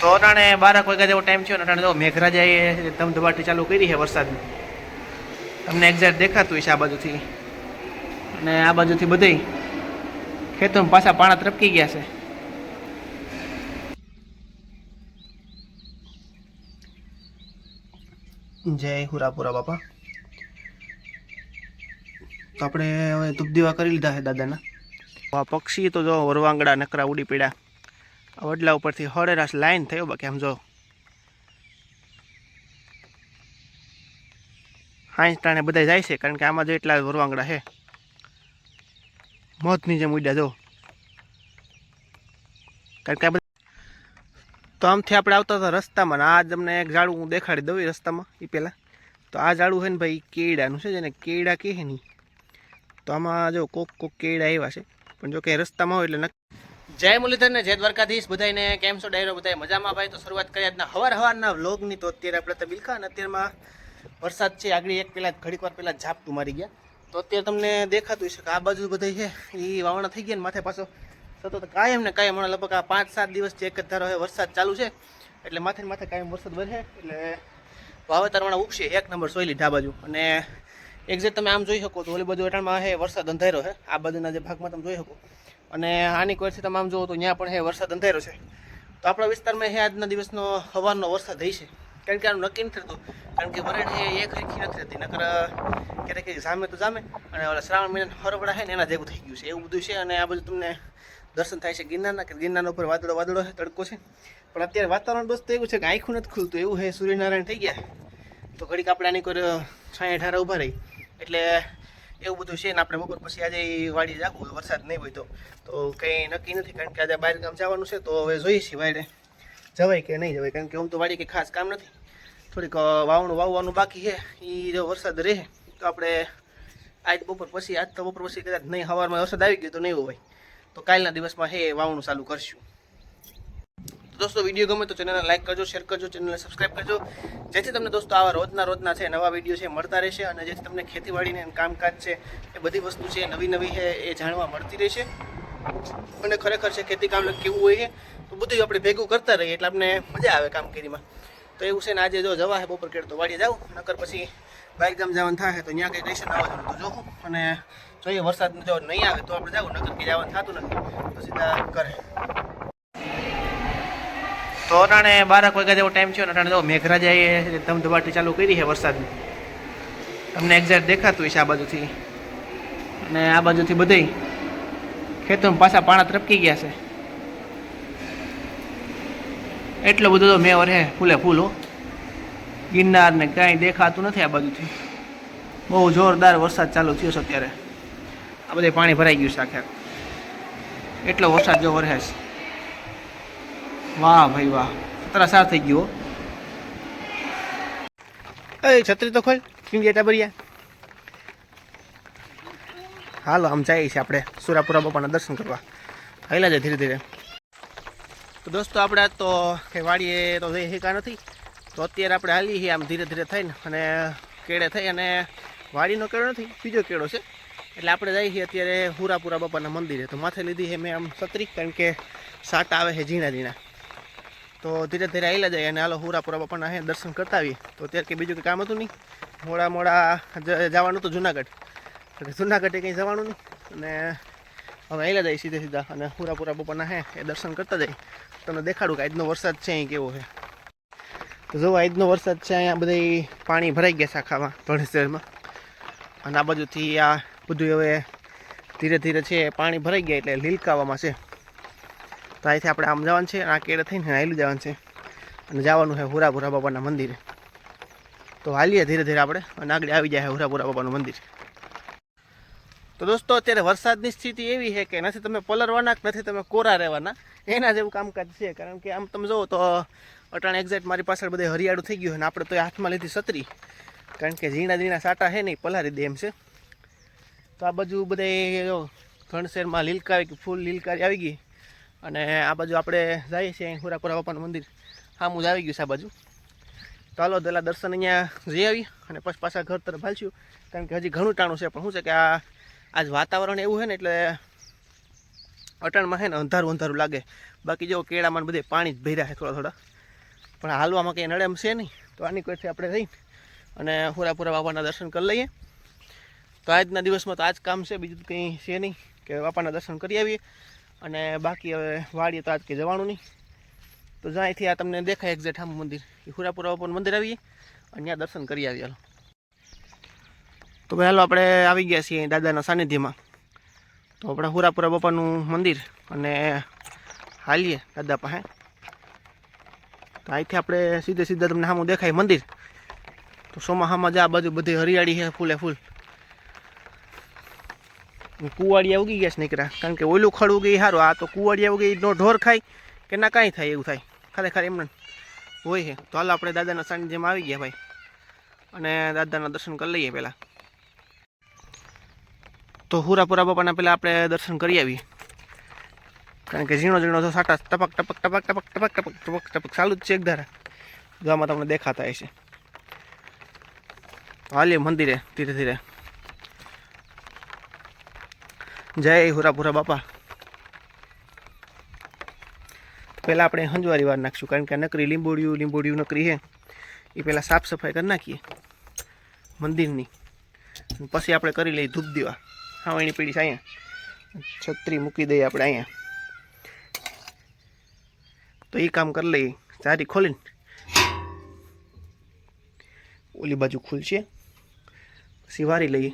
તો અટાણે બારક વાગ્યા જેવો ટાઈમ થયો ને અટાણે જો મેઘરાજાએ ધમધમાટી ચાલુ કરી છે વરસાદની. તમને એક્ઝેક્ટ દેખાતું હશે આ બાજુથી. અને આ બાજુથી બધે ખેતરમાં પાછા પાણા ત્રપકી ગયા છે. જય હુરાપુરા બાપા. તો આપણે હવે ધૂપ દીવા કરી લીધા છે દાદાના. આ પક્ષી તો જો વરવાંગડા નકરા ઉડી પડ્યા. વડલા ઉપરથી હળેરાશ લાઈન થયો, બાકી આમ જો. હાંસ ટાણે બધા જાય છે, કારણ કે આમાં જો એટલા વરવાંગડા છે. મોતની જેમ ઉડ્યા, જો. કારણ કે આ તો આમથી આપણે આવતા હતા રસ્તામાં આ તમને એક ઝાડું હું દેખાડી દઉં રસ્તામાં એ પહેલાં. તો આ ઝાડું છે ને ભાઈ કેળાનું છે, જેને કેળા કહે નહીં તો આમાં જો કોક કોક કેળા એવા છે. પણ જો કે રસ્તામાં હોય એટલે નક જય મુરલીધર ને જય દ્વારકાધીશ. બધાને કેમ છો? ડાયરો બધા મજામાં? ભાઈ, તો શરૂઆત કરી આજના હવાર હવારના વ્લોગની. તો અત્યારે આપણે તો બિલકા અને અત્યારમાં વરસાદ છે. આગળ એક પહેલાં ઘડીક વાર પહેલાં ઝાપટું મારી ગયા. તો અત્યારે તમને દેખાતું હશે કે આ બાજુ બધા છે. એ વાવણા થઈ ગયા ને માથે પાછો. સતત કાયમ ને કાયમ, હમણાં લગભગ આ પાંચ સાત દિવસથી એક જ ધારો હવે વરસાદ ચાલુ છે. એટલે માથે માથે કાયમ વરસાદ વધે એટલે વાવેતર વાળા ઉગશે. એક નંબર સોયલી ઢા બાજુ. અને એક્ઝેક્ટ તમે આમ જોઈ શકો તો ઓલી બાજુ એટાણમાં હે વરસાદ અંધારો છે આ બાજુના જે ભાગમાં તમે જોઈ શકો. અને આની કોરથી તમામ જુઓ તો ત્યાં પણ હે, વરસાદ અંધારો છે. તો આપણા વિસ્તારમાં હે, આજના દિવસનો હવાનો વરસાદ થઈ છે. કારણ કે આનું નક્કી નથી થતું. કારણ કે વરણ એ એક હરખી નથી થતી નકર, ક્યારેક ક્યારેક જામે તો જામે. અને ઓલા શ્રાવણ મહિના હરવડા છે ને, એના જેવું થઈ ગયું છે. એવું બધું છે અને આ બધું તમને દર્શન થાય છે ગિરનારના, કે ગિરનારના ઉપર વાદળો વાદળો છે તડકો છે. પણ અત્યારે વાતાવરણ દોસ્ત એવું છે કે આંખું નથી ખુલતું. એવું છે સૂર્યનારાયણ થઈ ગયા. તો ઘડીક આપણે આની કોઈ છાંય ઠારા ઊભા રહી. એટલે એવું બધું છે ને આપણે બપોર પછી આજે વાડી જાગવું વરસાદ નહીં હોય તો. તો કંઈ નક્કી નથી, કારણ કે આજે બહાર ગામ જવાનું છે, તો હવે જોઈએ છીએ વાડે જવાય કે નહીં જવાય, કારણ કે આમ તો વાડી કંઈ ખાસ કામ નથી. થોડીક વાવણું વાવવાનું બાકી છે એ જો વરસાદ રહે, તો આપણે આજ બપોર પછી, આજ તો બપોર પછી કદાચ નહીં, સવારમાં વરસાદ આવી ગયો તો નહીં હોય. તો કાલના દિવસમાં હે વાવણું ચાલુ કરશું. દોસ્તો વીડિયો ગમે તો ચેનલને લાઈક કરજો શેર કરજો ચેનલને સબસ્ક્રાઈબ કરજો. જેથી તમને દોસ્તો આવા રોજના રોજના છે, નવા વીડિયો છે મળતા રહેશે અને જેથી તમને ખેતીવાડીને કામકાજ છે એ બધી વસ્તુ છે નવી નવી છે એ જાણવા મળતી રહેશે. અને ખરેખર છે, ખેતી કામ કેવું હોય છે, તો બધું આપણે ભેગું કરતા રહીએ એટલે આપણે મજા આવે કામગીરીમાં. તો એવું છે ને આજે જો જવા છે બપોર કેડ તો વાડીએ જાઉં, નકર પછી બાઇક ગામ જવાનું થાય તો ત્યાં કંઈ સ્ટેશન આવવાનું તો જોઉં અને જોઈએ વરસાદ જો નહીં આવે તો આપણે જાઉં, નકર કંઈ જવાનું થતું નથી, તો સીધા કરે તો અટાણે બારક વાગ્યા જેવો ટાઈમ થયો ને અટાણે જો મેઘરાજાએ ધમધમાટી ચાલુ કરી છે વરસાદની. તમને એક્ઝેક્ટ દેખાતું હશે આ બાજુથી. અને આ બાજુથી બધે ખેતરમાં પાછા પાણા ત્રપકી ગયા છે. એટલો બધો તો મેં વરે ફૂલે ફૂલો ગિરનાર ને કાંઈ દેખાતું નથી આ બાજુથી. બહુ જોરદાર વરસાદ ચાલુ થયો છે અત્યારે. આ બધે પાણી ભરાઈ ગયું છે આખે એટલો વરસાદ જો વરસે વાહ ભાઈ વાહ. ખતરા સાર થઈ ગયો એ, છત્રી તો ખોલ. કિંગ ટાબરિયા હાલો, આમ જઈએ છીએ આપણે સુરાપુરા બાપાના દર્શન કરવા. હાલ્યા જાય ધીરે ધીરે. તો દોસ્તો, આપણે તો કંઈ વાડીએ તો જઈ શકા નથી. તો અત્યારે આપણે હાલી છીએ આમ ધીરે ધીરે થઈને અને કેળે થઈ અને વાડીનો કેળો નથી, બીજો કેળો છે. એટલે આપણે જઈએ છીએ અત્યારે હુરાપુરા બાપાના મંદિરે. તો માથે લીધી છે મેં આમ છત્રી, કારણ કે સાટ આવે છે ઝીણા ઝીણા. તો ધીરે ધીરે આવેલા જાય અને હાલો હુરાપુરા બાપાના હે દર્શન કરતા આવીએ તો અત્યારે કંઈ બીજું કંઈ કામ હતું નહીં. મોડા મોડા જવાનું હતું જુનાગઢ. એટલે જુનાગઢે કંઈ જવાનું નહીં. અને હવે આવેલા જાય સીધે સીધા અને હુરાપુરા બાપાના હે એ દર્શન કરતા જાય. તમને દેખાડું કે આજનો વરસાદ છે અહીં કેવો છે. તો જો આજનો વરસાદ છે અહીંયા બધી પાણી ભરાઈ ગયા છે આખામાં ભણેશ્વરમાં અને આ બાજુથી આ બધું હવે ધીરે ધીરે છે, પાણી ભરાઈ ગયા એટલે લીલકાવામાં છે. તો અહીંથી આપણે આમ જવાનું છે આ કેળે થઈને હાલી જવાનું છે. અને જવાનું છે હુરાપુરા બાબાના મંદિરે. તો હાલીએ ધીરે ધીરે આપણે અને આગળ આવી જાય હુરાપુરા બાબાનું મંદિર. તો દોસ્તો, અત્યારે વરસાદની સ્થિતિ એવી છે કે નથી તમે પલરવાના નથી તમે કોરા રહેવાના. એના જેવું કામકાજ છે, કારણ કે આમ તમે જુઓ તો અટાણે એક્ઝેક્ટ મારી પાછળ બધે હરિયાળું થઈ ગયું અને આપણે તો હાથમાં લીધી છત્રી. કારણ કે ઝીણા ઝીણા સાટા છે ને ઈ પલારી દે એમ છે. તો આ બાજુ બધે જો ઘણશેરમાં લીલકા આવી ફૂલ લીલકારી આવી ગઈ. અને આ બાજુ આપણે જઈએ છીએ હુરાપુરા બાપાનું મંદિર. હા જ આવી ગયું છે આ બાજુ. ચાલો પહેલાં દર્શન અહીંયા જઈ આવી અને પછી પાછા ઘર તરફ હાલશું. કારણ કે હજી ઘણું ટાણું છે, પણ શું છે કે આ આજ વાતાવરણ એવું છે ને એટલે અટાણમાં છે ને અંધારું અંધારું લાગે. બાકી જો કેળામાં બધે પાણી જ ભર્યા છે થોડા થોડા. પણ હાલવામાં કંઈ નડે છે નહીં. તો આની કોઈથી આપણે રહીને અને હુરાપુરા બાપાના દર્શન કરી લઈએ. તો આજના દિવસમાં તો આ જ કામ છે, બીજું કંઈ છે નહીં કે બાપાના દર્શન કરી આવીએ. અને બાકી હવે વાડીએ તો આજ કે જવાનું નહીં. તો જ્યાંથી આ તમને દેખાય એક્ઝેક્ટ આમ મંદિર. એ હુરાપુરા ઉપર મંદિર આવીએ અને ત્યાં દર્શન કરી આવીએ હાલો. તો ભાઈ હાલો આપણે આવી ગયા છીએ દાદાના સાનિધ્યમાં. તો આપણા હુરાપુરા બાપાનું મંદિર અને હાલીએ દાદા પાસે. તો અહીંથી આપણે સીધે સીધા તમને સામું દેખાય મંદિર. તો ચોમાસામાં જ આ બાજુ બધી હરિયાળી છે ફૂલે ફૂલ. કુવાડિયા ઉગી ગયા છે નીકળ્યા. કારણ કે ઓલું ખડ ઉગી સારું આ તો કુવાડિયા ઉગી નો ઢોર ખાય કે ના કાંઈ થાય એવું થાય. ખરેખર એમને હોય છે. તો હાલ આપણે દાદાના સાનિધ્યમાં આવી ગયા ભાઈ. અને દાદાના દર્શન કરી લઈએ પહેલાં. તો હુરાપુરા બાપાના પહેલાં આપણે દર્શન કરી આવીએ. કારણ કે ઝીણો ઝીણો તો સાટા ટપક ટપક ટપક ટપક ટપક ટપક ટપક ટપક ચાલુ જ છે એક ધારા. જો તમને દેખાતા હશે હાલીએ મંદિરે ધીરે ધીરે. જય હુરાપુરા બાપા. પહેલાં આપણે હંજવારી વાર નાખશું, કારણ કે આ નકરી લીંબોડિયું લીંબોડિયું નકરી છે. એ પહેલાં સાફ સફાઈ કરી નાખીએ મંદિરની. પછી આપણે કરી લઈએ ધૂપ દીવા. હાવણી પીડી છે અહીંયા. છત્રી મૂકી દઈએ આપણે અહીંયા. તો એ કામ કરી લઈએ. સારી ખોલીને ઓલી બાજુ ખુલશે. પછી વારી લઈએ.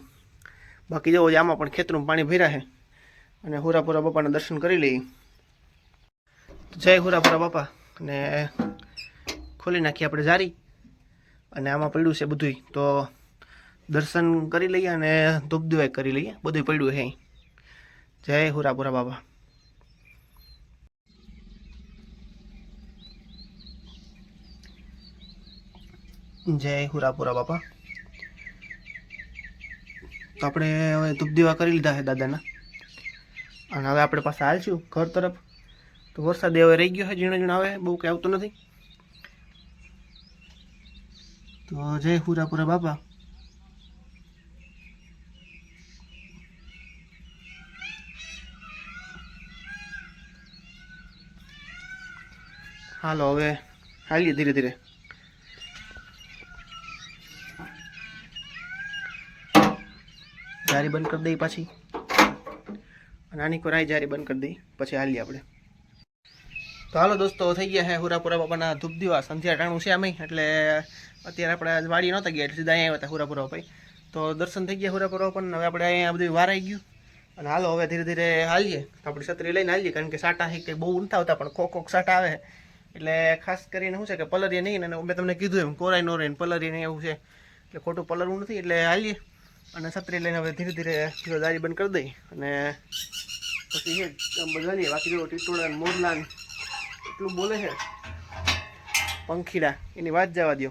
બાકી જો આમાં પણ ખેતરમાં પાણી ભર્યા છે. અને હુરાપુરા બાપાના દર્શન કરી લઈએ જય હુરાપુરા બાપા. અને ખોલી નાખીએ આપણે જારી. અને આમાં પડ્યું છે બધુંય. તો દર્શન કરી લઈએ અને ધૂપ દિવાય કરી લઈએ. બધું પડ્યું છે જય હુરાપુરા બાપા. જય હુરાપુરા બાપા. તો આપણે હવે ધૂપ દીવા કરી લીધા છે દાદાના. અને હવે આપણે પાસે હાલશું ઘર તરફ. તો વરસાદ હવે રહી ગયો છે, ઝીણો ઝીણો આવે બહુ કંઈ આવતું નથી. તો જય હુરાપુરા બાપા. હાલો, હવે હાલીએ ધીરે ધીરે. ગાડી બંધ કરી દઈ પાછી. અને આની કોરાઈ જારી બંધ કરી દઈ. પછી હાલીએ આપણે. તો હાલો દોસ્તો, થઈ ગયા છે હુરાપુરા બાપાના ધૂપ દીવા સંધ્યા ટાણું છે અમે એટલે અત્યારે આપણે વાડી નહોતા ગયા, એટલે સીધા અહીંયા આવ્યા હતા હુરાપુરા ભાઈ તો દર્શન થઈ ગયા હુરાપુરા પણ હવે આપણે અહીંયા બધું વાર આવી ગયું. અને હાલો, હવે ધીરે ધીરે હાલીએ. તો આપણે છત્રી લઈને હાલીએ, કારણ કે સાટા છે કંઈ બહુ ઊંઠા આવતા પણ કોક કોક સાટા આવે. એટલે ખાસ કરીને શું છે કે પલરીએ નહીં, અને મેં તમને કીધું એમ કોરાય નો રહીને પલરીએ નહીં એવું છે. એટલે ખોટું પલરવું નથી, એટલે હાલીએ. અને છત્રી લઈને હવે ધીરે ધીરે દારી બંધ કરી દઈ અને પછી છે બધા લઈએ બાકી જો ટીટોળા ને મોરલા એટલું બોલે છે. પંખીડા, એની વાત જવા દો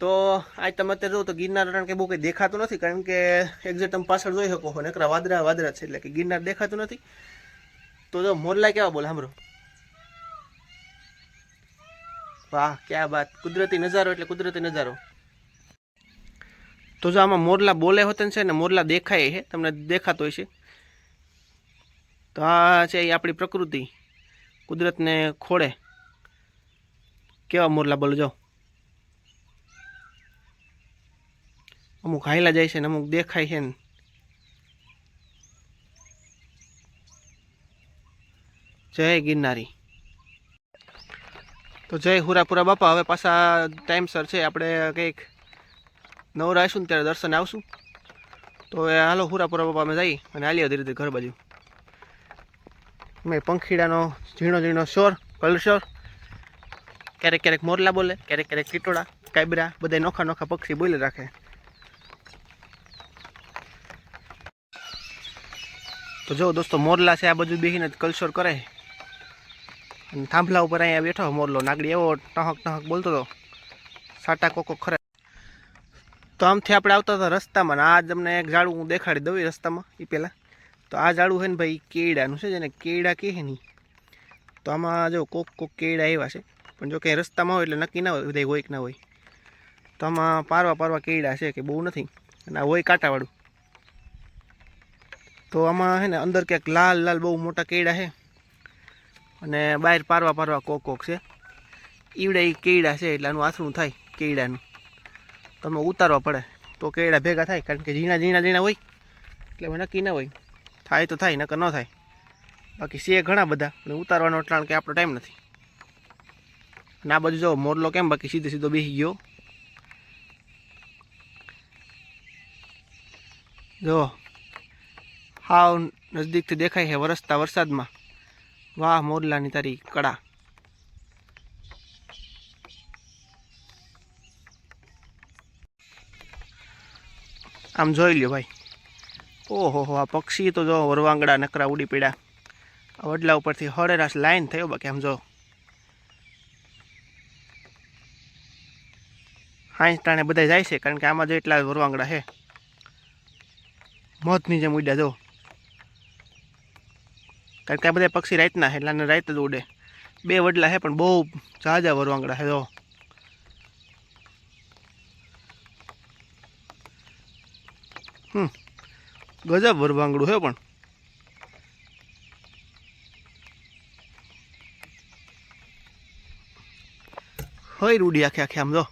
તો આજ તમે અત્યારે જોવો તો ગિરનાર રણ કે બહુ કંઈ દેખાતું નથી, કારણ કે એક્ઝેક્ટ તમે પાછળ જોઈ શકો છો એકરા વાદરા વાદરા છે, એટલે કે ગિરનાર દેખાતું નથી. તો જો મોરલા કેવા બોલે, સાંભળો. વાહ, ક્યાં વાત. કુદરતી નજારો એટલે કુદરતી નજારો. તો જો આમાં મોરલા બોલે હોતે છે ને, મોરલા દેખાય છે, તમને દેખાતો હશે. તો આ છે એ આપણી પ્રકૃતિ, કુદરતને ખોળે. કેવા મોરલા બોલો જાઓ અમુક હાયલા જાય છે ને, અમુક દેખાય છે ને. જય ગિરનારી. તો જય હુરાપુરા બાપા, હવે પાછા ટાઈમસર છે, આપણે કંઈક નવરા આવીશું ને ત્યારે દર્શને આવશું. તો એ હાલો હુરાપુરા બાપા અમે જઈએ અને હાલીએ ધીરે ધીરે ઘર બાજુ. મેં પંખીડાનો ઝીણો ઝીણો શોર કલશોર, ક્યારેક ક્યારેક મોરલા બોલે, ક્યારેક ક્યારેક ચીટોડા કાબરા બધા નોખા નોખા પક્ષી બોલે રાખે. તો જો દોસ્તો, મોરલા છે આ બધું બેસીને કલશોર કરે. અને થાંભલા ઉપર અહીંયા બેઠો, મોરલો નાગડી એવો ટહક ટહક બોલતો હતો. સાટા કોકો ખરે તો આમથી આપણે આવતા હતા રસ્તામાં આ જ અમને એક ઝાડું હું દેખાડી દઉં રસ્તામાં એ પહેલાં તો આ ઝાડું છે ને ભાઈ કેળાનું છે, જેને કેળા કહે નહીં તો આમાં જો કોક કોક કેળા એવા છે, પણ જો કંઈ રસ્તામાં હોય એટલે નક્કી ના હોય બધા હોય કે ના હોય. તો આમાં પારવા પારવા કેળા છે કે બહુ નથી, અને આ હોય કાંટાવાળું. તો આમાં છે ને અંદર ક્યાંક લાલ લાલ બહુ મોટા કેળા છે અને બહાર પારવા પારવા કોક કોક છે. ઈવડે એ કેળા છે એટલે આનું આથરું થાય, કેળાનું. તમે ઉતારવા પડે તો કેળા ભેગા થાય, કારણ કે ઝીણા ઝીણા ઝીણા હોય, એટલે હવે નક્કી ના હોય. થાય તો થાય, નકર ન થાય. બાકી છે ઘણા બધા, અને ઉતારવાનો કારણ કે આપણો ટાઈમ નથી. અને આ બાજુ જો મોરલો કેમ, બાકી સીધો સીધો બેસી ગયો. જો, હાવ નજદીકથી દેખાય છે વરસતા વરસાદમાં. વાહ, મોરલાની તારી કળા. આમ જોઈ લ્યો ભાઈ. ઓહો હો, આ પક્ષી તો જો વરવાંગડા નકરા ઉડી પીડ્યા આ વડલા ઉપરથી હળેરાશ લાઈન થયો બાકી, આમ જો. હાઈ ટાણે બધા જાય છે, કારણ કે આમાં જો એટલા વરવાંગડા છે. મોતની જેમ ઉડ્યા, જો. કારણ કે આ બધા પક્ષી રાતના છે, એટલે રાત જ ઉડે. બે વડલા છે, પણ બહુ ઝાઝા વરવાંગડા છે, જો. હમ. ગજબ વરવાંગડું છે પણ. હોય રૂડી આખે આખે આમ જો.